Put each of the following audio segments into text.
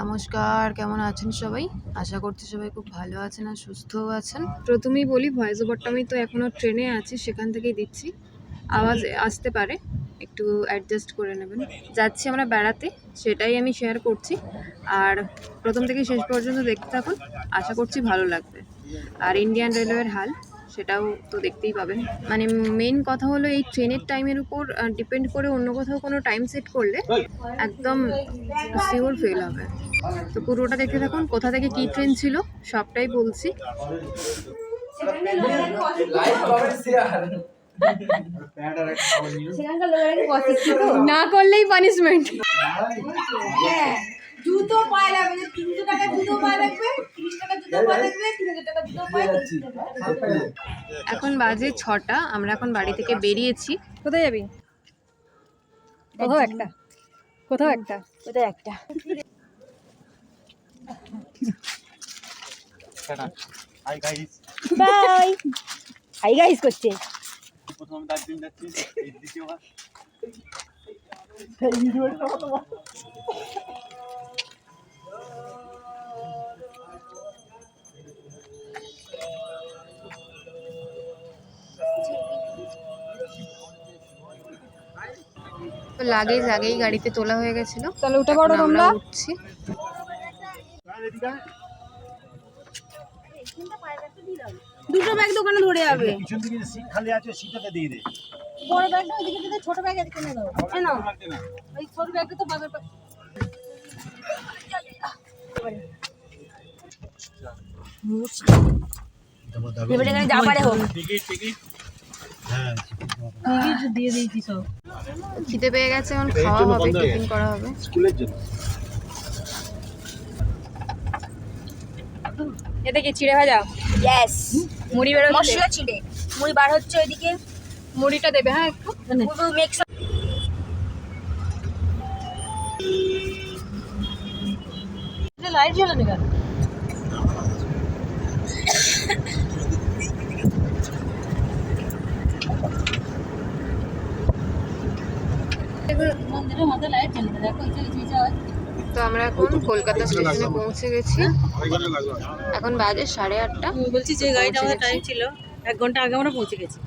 নমস্কার, কেমন আছেন সবাই? আশা করছি সবাই খুব ভালো আছেন আর সুস্থও আছেন। প্রথমেই বলি ভয়েস ওভারটা আমি তো এখনও ট্রেনে আছি, সেখান থেকেই দিচ্ছি। আওয়াজ আসতে পারে, একটু অ্যাডজাস্ট করে নেবেন। যাচ্ছি আমরা বেড়াতে, সেটাই আমি শেয়ার করছি। আর প্রথম থেকে শেষ পর্যন্ত দেখতে থাকুন, আশা করছি ভালো লাগবে। আর ইন্ডিয়ান রেলওয়ের হাল সেটাও তো দেখতেই পাবেন। মানে মেন কথা হলো এই ট্রেনের টাইমের উপর ডিপেন্ড করে অন্য কোথাও কোনো টাইম সেট করলে একদম শিওর ফেল হবে। তো পুরোটা দেখতে থাকুন কোথা থেকে কী ট্রেন ছিল সবটাই বলছি। না করলেই পানিশমেন্ট জুতো পায়ে লাগবে যে তিনশো টাকা জুতো পায়ে লাগবে তিরিশ টাকা জুতো পায়ে লাগবে তিন হাজার টাকা জুতো পায়ে এখন বাজে ছটা আমরা এখন বাড়ি থেকে বেরিয়েছি। কোথায় যাবি? কোথাও একটা। কোথাও একটা। কোথায় একটা। Hi guys bye hi guys করছে। প্রথম দার্জিলিং যাচ্ছি দ্বিতীয়বার। লাগেজ আগেই গাড়িতে তোলা হয়ে গেছিল। তাহলে উঠে পড়ো তোমরা। আমরা উঠছি। দুটো ব্যাগ দোকানে ধরে যাবে। পিছন দিকে সিট খালি আছে সিটটাতে দিয়ে দে। বড় ব্যাগটা ওইদিকে দিতে ছোট ব্যাগ এদিকে নিয়ে দাও নাও। ওই ছোট ব্যাগটা তো বাজার এবারে এখানে যা পারে হোক। টিকিট টিকিট দিয়ে দিয়েছি সব খিদে পেয়ে গেছে এখন খাওয়া হবে টিফিন করা হবে। স্কুলের জন্য। এটা কি চিড়ে ভাজা? ইয়েস মুড়ি বেরোচ্ছে মশলা চিড়ে। মুড়ি বার হচ্ছে ওইদিকে। মুড়িটা দেবে হ্যাঁ একটু। মিক্স লাইট জ্বালানো কেন? মন্দিরের মধ্যে লাইট জ্বালানো দেখো এই যে হয় তো আমরা এখন কলকাতা স্টেশনে পৌঁছে গেছি। এখন বাজে সাড়ে আটটা। বলছি যে গাড়িটা আমাদের টাইম ছিল এক ঘণ্টা আগে আমরা পৌঁছে গেছি।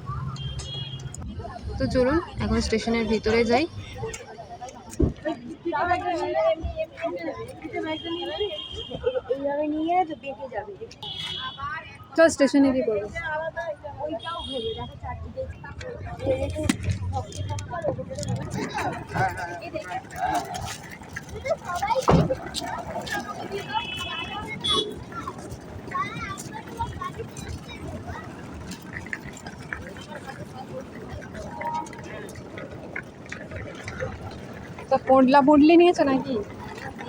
তো চলুন এখন স্টেশনের ভিতরে যাই। নিয়ে যাবে। চল স্টেশনে কি করব তো পোডলা পোডলি নিয়েছো নাকি?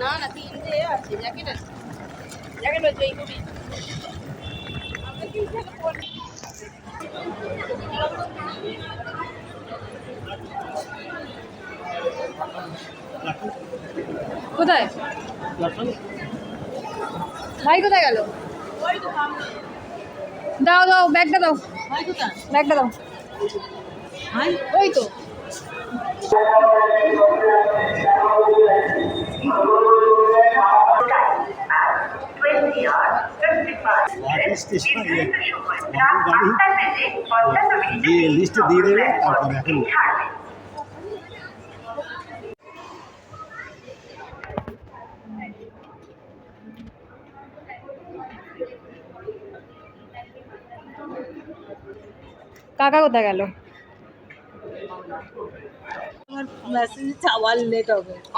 না না, তিনটে আছে, জ্যাকেট আছে। জ্যাকেট আছে এইগুলি কোথায়? ভাই কোথায় গেল? দাও দাও ব্যাগটা দাও। ব্যাগটা দাও। ওই তো গুয়াহাটি স্টেশন গাড়ি দিয়ে লিস্ট দিয়ে দেবে তারপরে এখন কাকা কোথায় গেল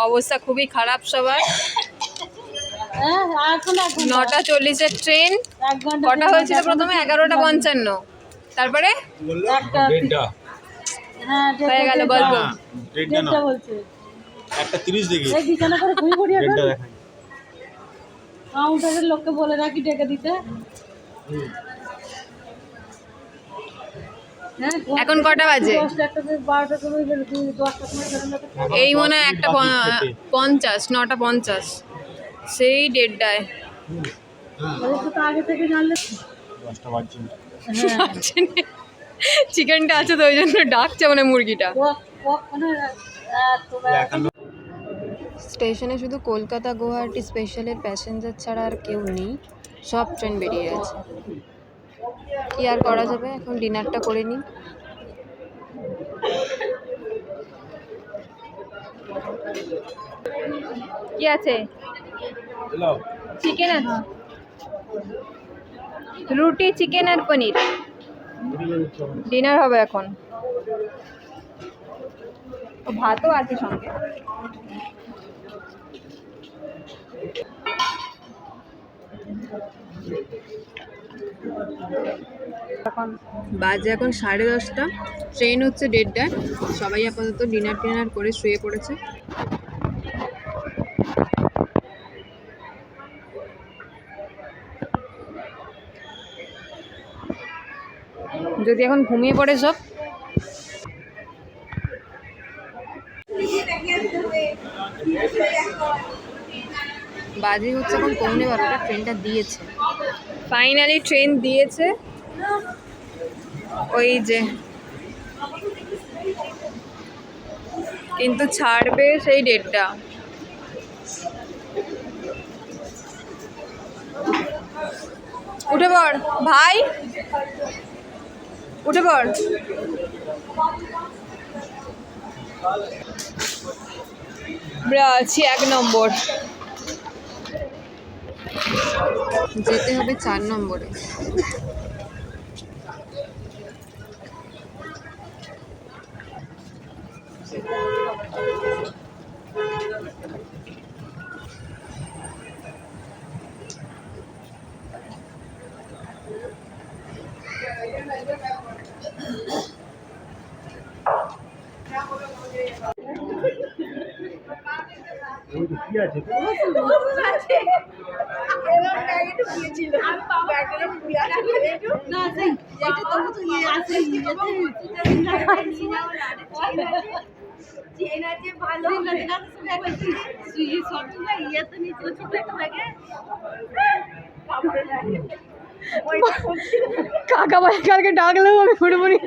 অবস্থা খুবই খারাপ সবার। নটা চল্লিশের ট্রেন কটা হয়েছিল প্রথমে? এগারোটা পঞ্চান্ন। তারপরে? হ্যাঁ হয়ে গেল গল্প। একটা তিরিশ দেখি। বিছানা করে কাউন্টারের লোককে বলে রাখি ডেকে দিতে। হ্যাঁ এখন কটা বাজে? এই মনে হয় একটা পঞ্চাশ নটা পঞ্চাশ। সেই দেড়টায়। বাজছে। চিকেনটা আছে তো ওই জন্য ডাকছে মানে মুরগিটা। স্টেশনে শুধু কলকাতা গুয়াহাটি স্পেশালের প্যাসেঞ্জার ছাড়া আর কেউ নেই সব ট্রেন বেরিয়ে আছে কি আর করা যাবে? এখন ডিনারটা করে নিই। কি আছে? চিকেন আছে রুটি চিকেন আর পনির। ডিনার হবে এখন। ভাতও আছে সঙ্গে। এখন বাজে এখন সাড়ে দশটা। ট্রেন হচ্ছে দেড়টায়। সবাই আপাতত ডিনার টিনার করে শুয়ে পড়েছে। যদি এখন ঘুমিয়ে পড়ে সব। বাজে হচ্ছে এখন পৌনে বারোটা ট্রেনটা দিয়েছে। ফাইনালি ট্রেন দিয়েছে। ওই যে। কিন্তু ছাড়বে সেই ডেটটা। উঠে পড়, ভাই। উঠে পড়। আছি এক নম্বর। যেতে হবে চার নম্বরে। কি আছে কাকা ভাই কালকে ডাকলেও আমি ঘুরে পড়ি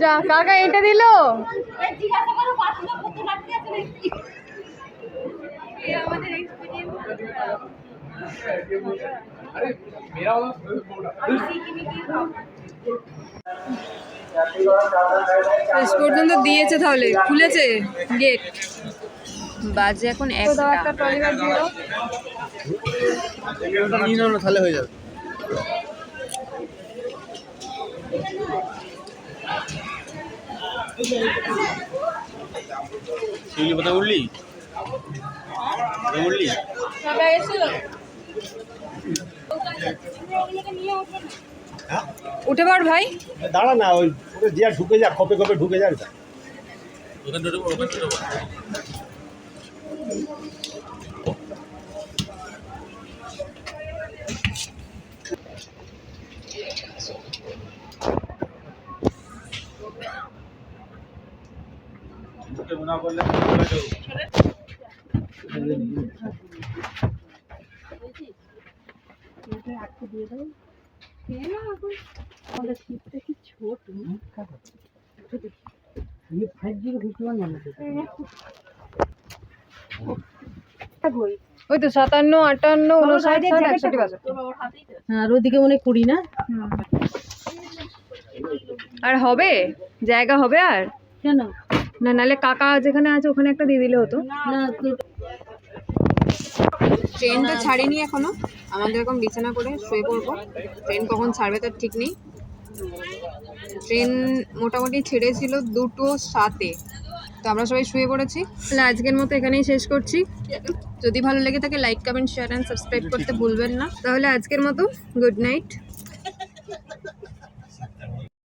যা কাকা এটা দিল? আমাদের এক্সপিরিয়েন্স শেষ পর্যন্ত দিয়েছে তাহলে। খুলেছে গেট বাজে এখন একটা তাহলে হয়ে যাবে। শিউলি উঠলি উঠলি উঠে পড় ভাই দাঁড়া না ওই ওটা যে ঢুকে যা খপে কপে ঢুকে যাক না করলে ওই তো সাতান্ন আটান্ন উনষাট ষাট একষট্টি বাজে আর ওদিকে মনে করি না? আর হবে? জায়গা হবে আর? কেন? না নালে কাকা যেখানে আছে ওখানে একটা দিয়ে দিলে হতো। না। ট্রেনটা ছাড়েনি এখনও। আমাদের এখন বিছানা করে শুয়ে পড়ব। ট্রেন কখন ছাড়বে তার ঠিক নেই। ট্রেন মোটামুটি ছেড়েছিল দুটো সাতে। তো আমরা সবাই শুয়ে পড়েছি। তাহলে আজকের মতো এখানেই শেষ করছি। যদি ভালো লেগে থাকে like comment share and subscribe করতে ভুলবেন না। তাহলে আজকের মতো গুড নাইট